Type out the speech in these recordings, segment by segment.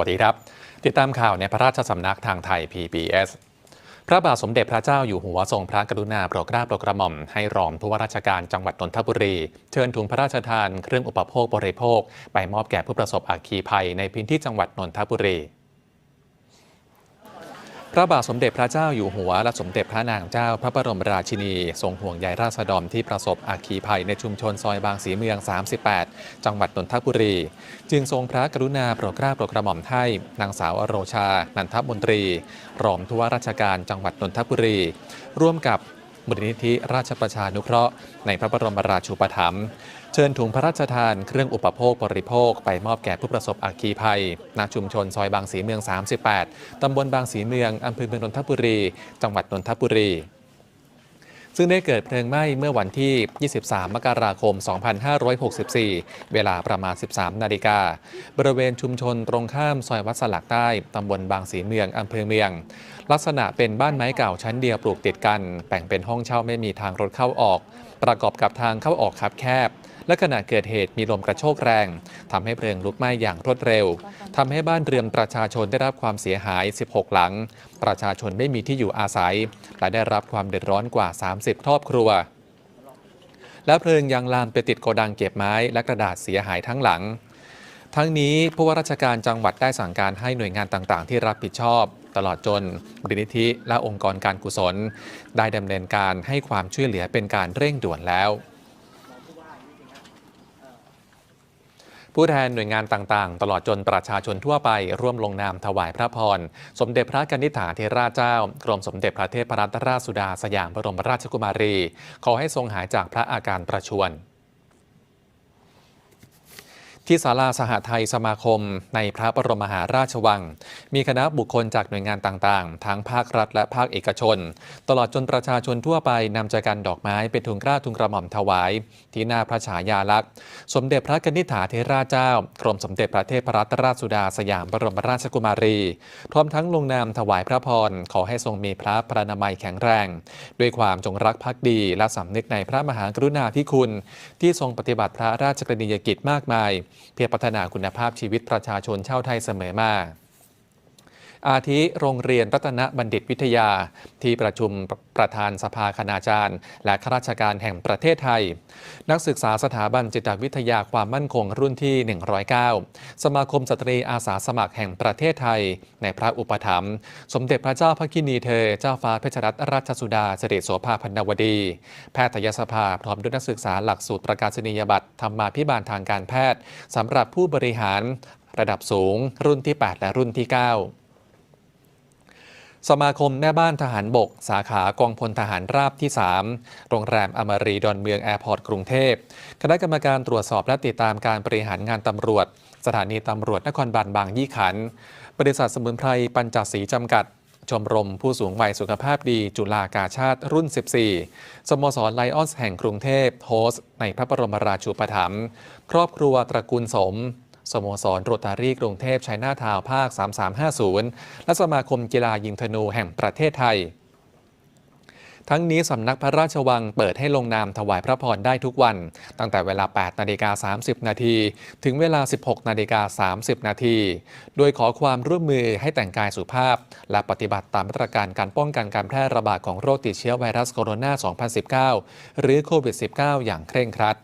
สวัสดีครับ ติดตามข่าวในพระราชสำนักทางไทย PBS พระบาทสมเด็จพระเจ้าอยู่หัวทรงพระกรุณาโปรดเกล้าโปรดกระหม่อมให้รองผู้ว่าราชการจังหวัดนนทบุรี เชิญถุงพระราชทานเครื่องอุปโภคบริโภค ไปมอบแก่ผู้ประสบอัคคีภัยในพื้นที่จังหวัดนนทบุรี พระบาทสมเด็จพระเจ้าอยู่หัว และสมเด็จพระนางเจ้าพระบรมราชินี ทรงห่วงใยราษฎรที่ประสบอัคคีภัยในชุมชนซอยบางสีเมือง 38 จังหวัดนนทบุรี จึงทรงพระกรุณาโปรดเกล้าโปรดกระหม่อมให้นางสาวอโรชา นันทมนตรี รองผู้ว่าราชการจังหวัดนนทบุรี ร่วมกับ มูลนิธิราชประชานุเคราะห์ในพระบรมราชูปถัมภ์เชิญถุงพระราชทานเครื่องอุปโภคบริโภคไปมอบแก่ผู้ประสบอัคคีภัย ณ ชุมชนซอยบางสีเมือง 38 ตำบลบางสีเมืองอำเภอเมืองนนทบุรี จังหวัดนนทบุรี ซึ่งได้เกิดเพลิงไหม้เมื่อวันที่ 23 มกราคม 2564 เวลาประมาณ 13 นาฬิกา บริเวณชุมชนตรงข้ามซอยวัดสลักใต้ ตำบลบางสีเมือง อำเภอเมือง ลักษณะเป็นบ้านไม้เก่าชั้นเดียวปลูกติดกัน แบ่งเป็นห้องเช่าไม่มีทางรถเข้าออก ประกอบกับทางเข้าออกคับแคบ และขณะเกิดเหตุมีลมกระโชกแรงทำให้เพลิงลุกไหม้อย่างรวดเร็วทำให้บ้านเรือนประชาชนได้รับความเสียหาย 16 หลัง ประชาชนไม่มีที่อยู่อาศัย และได้รับความเดือดร้อนกว่า 30 ครอบครัวและเพลิงยังลามไปติดโกดังเก็บไม้และกระดาษเสียหายทั้งหลัง ทั้งนี้ผู้ว่าราชการจังหวัดได้สั่งการให้หน่วยงานต่างๆ ที่รับผิดชอบ ตลอดจนมูลนิธิและองค์กรการกุศล ได้ดำเนินการให้ความช่วยเหลือเป็นการเร่งด่วนแล้ว ผู้แทนหน่วยงานต่างๆ ตลอดจนประชาชนทั่วไปร่วมลงนามถวายพระพร สมเด็จพระกนิษฐาธิราชเจ้า กรมสมเด็จพระเทพรัตนราชสุดาสยามบรมราชกุมารี ขอให้ทรงหายจากพระอาการประชวร ที่ศาลาสหไทยสมาคม ในพระบรมมหาราชวัง มีคณะบุคคลจากหน่วยงานต่างๆ ทั้งภาครัฐและภาคเอกชน ตลอดจนประชาชนทั่วไปนำใจกันดอกไม้เป็นทุนกล้าทุนกระหม่อมถวาย ที่หน้าพระฉายาลักษณ์ สมเด็จพระกนิษฐาธิราชเจ้ากรมสมเด็จพระเทพรัตนราชสุดาสยามบรมราชกุมารี พร้อมทั้งลงนามถวายพระพรขอให้ทรงมีพระพระนามัยแข็งแรง ด้วยความจงรักภักดีและสำนึกในพระมหากรุณาธิคุณ ที่ทรงปฏิบัติพระราชกรณียกิจมากมายเพื่อพัฒนาคุณภาพชีวิตประชาชนชาวไทยเสมอมา อาทิโรงเรียนรัตนบัณฑิตวิทยา ที่ประชุมประธานสภาคณาจารย์ และข้าราชการแห่งประเทศไทย นักศึกษาสถาบันจิตวิทยาความมั่นคงรุ่นที่ 109 สมาคมสตรีอาสาสมัครแห่งประเทศไทย ในพระอุปถัมภ์สมเด็จพระเจ้าพระกินีเธอ เจ้าฟ้าเพชรรัตนราชสุดาสิริโสภาพันนวดี แพทยสภาพร้อมด้วยนักศึกษาหลักสูตรประกาศนียบัตรธรรมาพิบาลทางการแพทย์สำหรับผู้บริหารระดับสูง รุ่นที่ 8 และรุ่นที่ 9 สมาคมแม่บ้านทหารบก สาขากองพลทหารราบที่ 3 โรงแรมอมรีดอนเมืองแอร์พอร์ตกรุงเทพ คณะกรรมการตรวจสอบและติดตามการบริหารงานตำรวจ สถานีตำรวจนครบาลบางยี่ขัน บริษัทสมุนไพรปัญจศรีจำกัด ชมรมผู้สูงวัยสุขภาพดีจุฬากาชาติรุ่น 14 สโมสรไลออนส์แห่งกรุงเทพโฮสในพระบรมราชูปถัมภ์ครอบครัวตระกูลสม สโมสรโรตารีกรุงเทพชัยนาทาวภาค 3350 และสมาคมกีฬายิงธนูแห่งประเทศไทย ทั้งนี้สำนักพระราชวังเปิดให้ลงนามถวายพระพรได้ทุกวัน ตั้งแต่เวลา 8 นาฬิกา 30 นาที ถึงเวลา 16 นาฬิกา 30 นาที โดยขอความร่วมมือให้แต่งกายสุภาพ และปฏิบัติตามมาตรการการป้องกันการแพร่ระบาดของโรคติดเชื้อไวรัสโคโรนา 2019 หรือโควิด -19 อย่างเคร่งครัด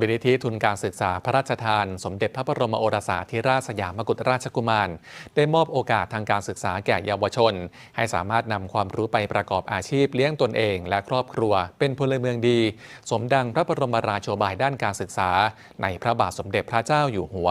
มูลนิธิทุนการศึกษาพระราชทาน สมเด็จพระบรมโอรสาธิราชสยามกุฎราชกุมาร ได้มอบโอกาสทางการศึกษาแก่เยาวชน ให้สามารถนำความรู้ไปประกอบอาชีพเลี้ยงตนเอง และครอบครัว เป็นพลเมืองดี สมดังพระบรมราโชบายด้านการศึกษา ในพระบาทสมเด็จพระเจ้าอยู่หัว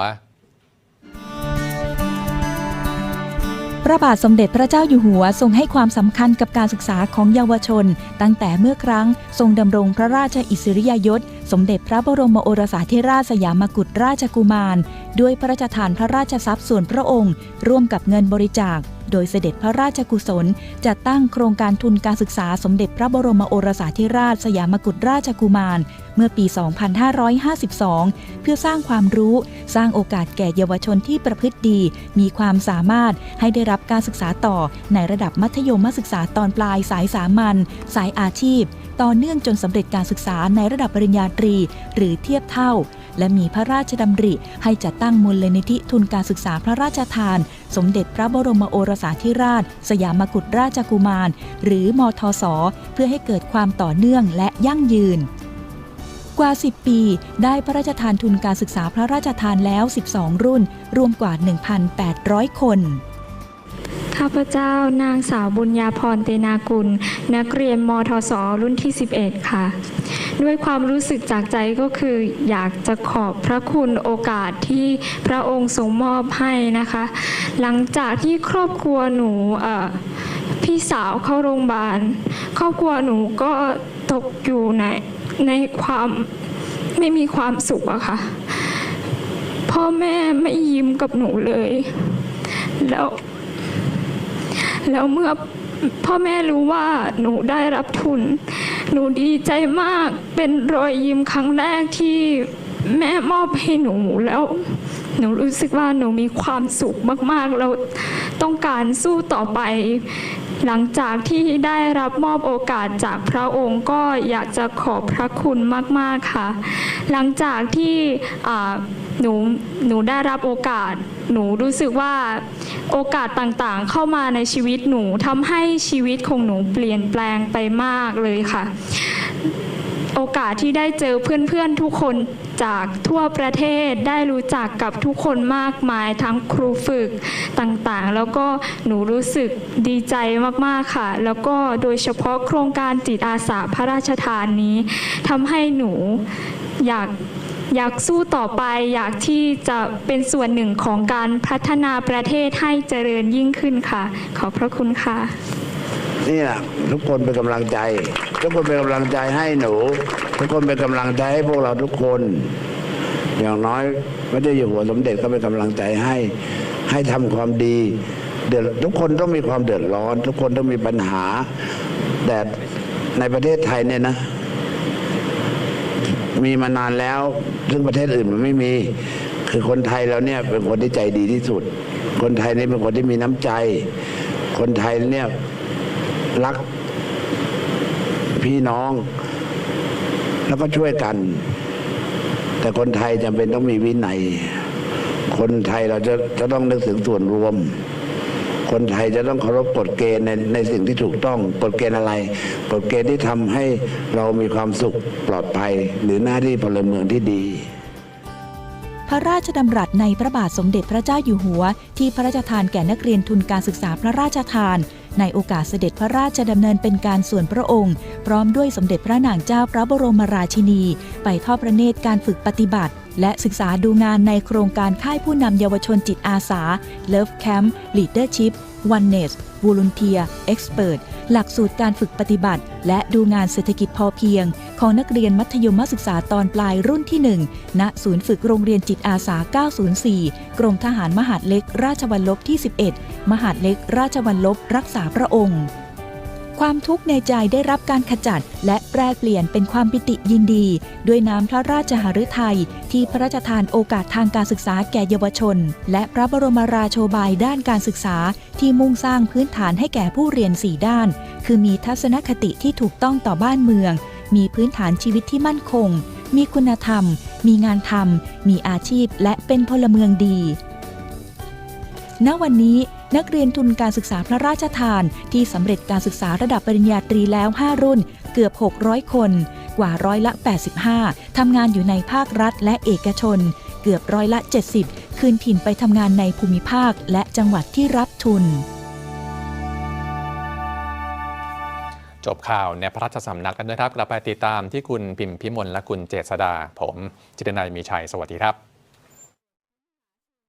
พระบาทสมเด็จพระเจ้าอยู่หัวทรงให้ความสำคัญกับการศึกษาของเยาวชน ตั้งแต่เมื่อครั้งทรงดำรงพระราชอิสริยยศ สมเด็จพระบรมโอรสาธิราชสยามกุฎราชกุมาร ด้วยพระราชทานพระราชทรัพย์ส่วนพระองค์ ร่วมกับเงินบริจาค โดยเสด็จพระราชกุศล จัดตั้งโครงการทุนการศึกษาสมเด็จพระบรมโอรสาธิราชสยามกุฎราชกุมาร เมื่อปี 2552 เพื่อสร้างความรู้ สร้างโอกาสแก่เยาวชนที่ประพฤติดี มีความสามารถให้ได้รับการศึกษาต่อ ในระดับมัธยมศึกษาตอนปลายสายสามัญสายอาชีพ ต่อเนื่องจนสำเร็จการศึกษาในระดับปริญญาตรี หรือเทียบเท่า และมีพระราชดำริ ให้จัดตั้งมูลนิธิทุนการศึกษาพระราชทาน สมเด็จพระบรมโอรสาธิราช สยามกุฎราชกุมาร หรือมทศเพื่อให้เกิดความต่อเนื่องและยั่งยืนกว่า 10 ปี ได้พระราชทานทุนการศึกษาพระราชทานแล้ว 12 รุ่น รวมกว่า 1,800 คนข้าพเจ้านางสาวบุญญาพรเตนากุล นักเรียนมทศรุ่นที่ 11 ค่ะ ด้วยความรู้สึกจากใจก็คืออยากจะขอบพระคุณโอกาสที่พระองค์ทรงมอบให้นะคะ หลังจากที่ครอบครัวหนูพี่สาวเข้าโรงพยาบาล ครอบครัวหนูก็ตกอยู่ในในความไม่มีความสุขอะค่ะ พ่อแม่ไม่ยิ้มกับหนูเลย แล้ว แล้วเมื่อ พ่อแม่รู้ว่าหนูได้รับทุน หนูดีใจมากเป็นรอยยิ้มครั้งแรกที่แม่มอบให้หนูแล้ว หนูรู้สึกว่าหนูมีความสุขมากๆ แล้วต้องการสู้ต่อไป หลังจากที่ได้รับมอบโอกาสจากพระองค์ก็อยากจะขอบพระคุณมากๆค่ะ หลังจากที่หนูหนูได้รับโอกาส หนูรู้สึกว่าโอกาสต่างๆ เข้ามาในชีวิตหนูทำให้ชีวิตของหนูเปลี่ยนแปลงไปมากเลยค่ะ โอกาสที่ได้เจอเพื่อนๆทุกคนจากทั่วประเทศได้รู้จักกับทุกคนมากมายทั้งครูฝึกต่างๆ แล้วก็หนูรู้สึกดีใจมากๆค่ะ แล้วก็โดยเฉพาะโครงการจิตอาสาพระราชทานนี้ทำให้หนูอยาก อยากสู้ต่อไปอยากที่จะเป็นส่วนหนึ่งของการพัฒนาประเทศให้เจริญยิ่งขึ้นค่ะ ขอบพระคุณค่ะนี่แหละทุกคนเป็นกำลังใจ ทุกคนเป็นกำลังใจให้หนู ทุกคนเป็นกำลังใจให้พวกเราทุกคน อย่างน้อยไม่ได้อยู่หัวสมเด็จก็เป็นกำลังใจให้ให้ทำความดีเดือดทุกคนต้องมีความเดือดร้อน ทุกคนต้องมีปัญหาแต่ในประเทศไทยเนี่ยนะ มีมานานแล้ว ซึ่งประเทศอื่นมันไม่มี คือคนไทยเราเนี่ยเป็นคนที่ใจดีที่สุด คนไทยนี่เป็นคนที่มีน้ำใจ คนไทยเนี่ยรักพี่น้อง แล้วก็ช่วยกัน แต่คนไทยจำเป็นต้องมีวินัย คนไทยเราจะจะต้องนึกถึงส่วนรวม คนไทยจะต้องเคารพกฎเกณฑ์ในในสิ่งที่ถูกต้องกฎเกณฑ์อะไรกฎเกณฑ์ที่ทำให้เรามีความสุขปลอดภัย หรือหน้าที่พลเมืองที่ดี พระราชดำรัสในพระบาทสมเด็จพระเจ้าอยู่หัว ที่พระราชทานแก่นักเรียนทุนการศึกษาพระราชทาน ในโอกาสเสด็จพระราชดำเนินเป็นการส่วนพระองค์ พร้อมด้วยสมเด็จพระนางเจ้าพระบรมราชินี ไปทอดพระเนตรการฝึกปฏิบัติ และศึกษาดูงานในโครงการค่ายผู้นำเยาวชนจิตอาสา Love Camp Leadership Oneness Volunteer Expert หลักสูตรการฝึกปฏิบัติ และดูงานเศรษฐกิจพอเพียง ของนักเรียนมัธยมศึกษาตอนปลายรุ่นที่ 1 ณ ศูนย์ฝึกโรงเรียนจิตอาสา 904 กรมทหารมหาดเล็กราชวัลลบที่ 11 มหาดเล็กราชวัลลบรักษาพระองค์ ความทุกข์ในใจได้รับการขจัด และแปรเปลี่ยนเป็นความปิติยินดี ด้วยน้ำพระราชหฤทัยที่พระราชทานโอกาสทางการศึกษาแก่เยาวชน และพระบรมราโชบายด้านการศึกษาที่มุ่งสร้างพื้นฐานให้แก่ผู้เรียน4ด้าน คือมีทัศนคติที่ถูกต้องต่อบ้านเมือง มีพื้นฐานชีวิตที่มั่นคง มีคุณธรรม มีงานทำมีอาชีพและเป็นพลเมืองดี ณ วันนี้นักเรียนทุนการศึกษาพระราชทานที่สำเร็จการศึกษาระดับปริญญาตรีแล้ว 5 รุ่น เกือบ 600 คน กว่าร้อยละ 85 ทำงานอยู่ในภาครัฐและเอกชน เกือบร้อยละ 70 คืนถิ่นไปทำงานในภูมิภาคและจังหวัดที่รับทุน จบข่าวในพระราชสำนักกันนะครับกลับไปติดตามที่คุณพิมพิมลและคุณเจษดา ผมจิตนายมีชัย สวัสดีครับ